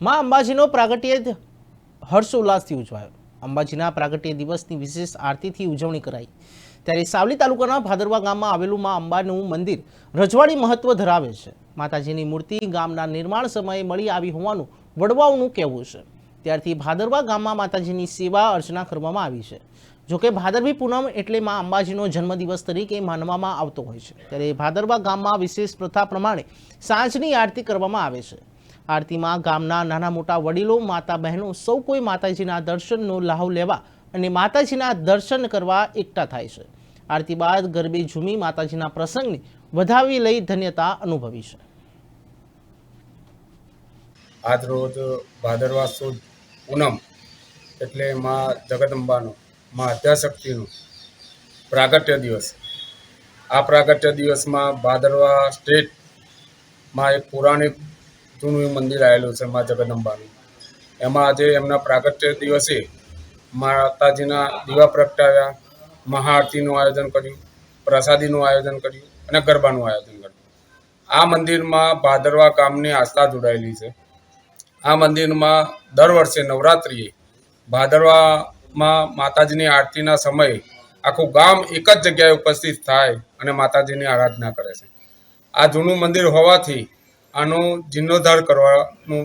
માં અંબાજીનો પ્રાગટ્ય હર્ષોલ્લાસથી ઉજવાયો. અંબાજીના પ્રાગટ્ય દિવસની વિશેષ આરતીથી ઉજવણી કરાઈ. ત્યારે સાવલી તાલુકાના ભાદરવા ગામમાં આવેલું માં અંબાનું મંદિર રજવાડી મહત્વ ધરાવે છે. માતાજીની મૂર્તિ ગામના નિર્માણ સમયે મળી આવી હોવાનું વડવાઓનું કહેવું છે. ત્યારથી ભાદરવા ગામમાં માતાજીની સેવા અર્ચના કરવામાં આવી છે. જોકે ભાદરવી પૂનમ એટલે માં અંબાજીનો જન્મદિવસ તરીકે માનવામાં આવતો હોય છે. ત્યારે ભાદરવા ગામમાં વિશેષ પ્રથા પ્રમાણે સાંજની આરતી કરવામાં આવે છે. આરતીમાં ગામના નાના મોટા વડીલો, માતા બહેનો, સૌ કોઈ માતાજીના દર્શનનો લાહો લેવા અને માતાજીના દર્શન કરવા એકઠા થાય છે. આરતી બાદ ગરબે ઝૂમી માતાજીના પ્રસંગને વધાવી લઈ ધન્યતા અનુભવી છે. આજ રોજ ભાદરવા સુદ પૂનમ એટલે મા જગદંબાનો, માં અધ્યાશક્તિનો પ્રાગટ્ય દિવસ. આ પ્રાગટ્ય દિવસમાં ભાદરવા સ્ટેટમાં એક પૌરાણિક જૂનું એ મંદિર આવેલું છે મા જગદંબાનું એમાં આજે એમના પ્રાગટ્ય દિવસે માતાજીના દીવા પ્રગટાવ્યા, મહાઆરતીનું આયોજન કર્યું, પ્રસાદીનું આયોજન કર્યું અને ગરબાનું આયોજન કર્યું. આ મંદિરમાં ભાદરવા ગામની આસ્થા જોડાયેલી છે. આ મંદિરમાં દર વર્ષે નવરાત્રિએ ભાદરવામાં માતાજીની આરતીના સમયે આખું ગામ એક જ જગ્યાએ ઉપસ્થિત થાય અને માતાજીની આરાધના કરે છે. આ જૂનું મંદિર હોવાથી આનો જીર્ણોદ્ધાર કરવાનું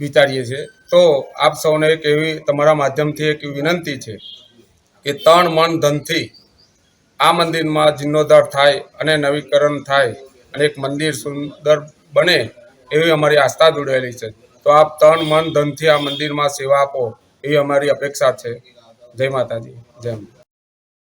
વિચારીએ છીએ. તો આપ સૌને એક એવી તમારા માધ્યમથી એક વિનંતી છે કે તણ, મન, ધનથી આ મંદિરમાં જીર્ણોદ્ધાર થાય અને નવીકરણ થાય અને એક મંદિર સુંદર બને એવી અમારી આસ્થા જોડાયેલી છે. તો આપ તણ, મન, ધનથી આ મંદિરમાં સેવા આપો એવી અમારી અપેક્ષા છે. જય માતાજી. જય.